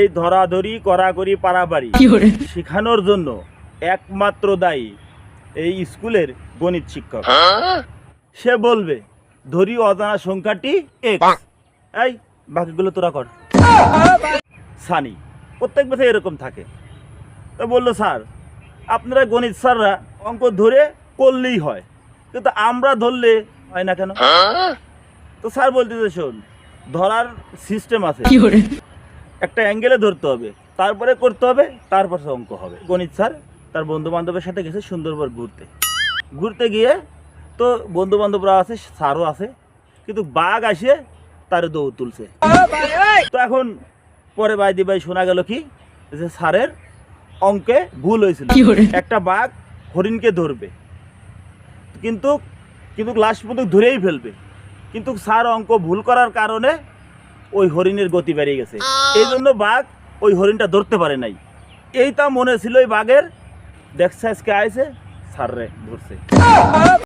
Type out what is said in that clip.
এই ধরাধরি কড়াকড়ি পারাবাড়ি শেখানোর জন্য একমাত্র দায়ী এই স্কুলের গণিত শিক্ষক। সে বলবে ধরি অজানা সংখ্যাটি এই বাকিগুলো তোরা কর। সানি প্রত্যেক বছর এরকম থাকে। তো বলল স্যার আপনারা গণিত স্যাররা অঙ্ক ধরে করলেই হয়। কিন্তু আমরা ধরলে হয় না কেন? তো স্যার বলতেছে শোন ধরার সিস্টেম আছে। একটা অ্যাঙ্গেলে ধরতে হবে। তারপরে করতে হবে তারপর সে অঙ্ক হবে। গণিত স্যার তার বন্ধু বান্ধবের সাথে গেছে সুন্দরবন ঘুরতে। ঘুরতে গিয়ে তো বন্ধু বান্ধবরা আছে স্যারও আছে কিন্তু বাঘ আসে তার দৌড় তুলছে। তো এখন পরে বাইদি ভাই শোনা গেল কি যে স্যারের অঙ্কে ভুল হয়েছিল। একটা বাঘ হরিণকে ধরবে কিন্তু কিন্তু লাস্ট পর্যন্ত ধরেই ফেলবে। কিন্তু স্যার অঙ্ক ভুল করার কারণে ওই হরিণের গতি বেড়ে গেছে। এই জন্য বাঘ ওই হরিণটা ধরতে পারে নাই। এইটা মনে ছিল ওই বাঘের। দেখছে আজকে আইছে সাররে রে ধরছে।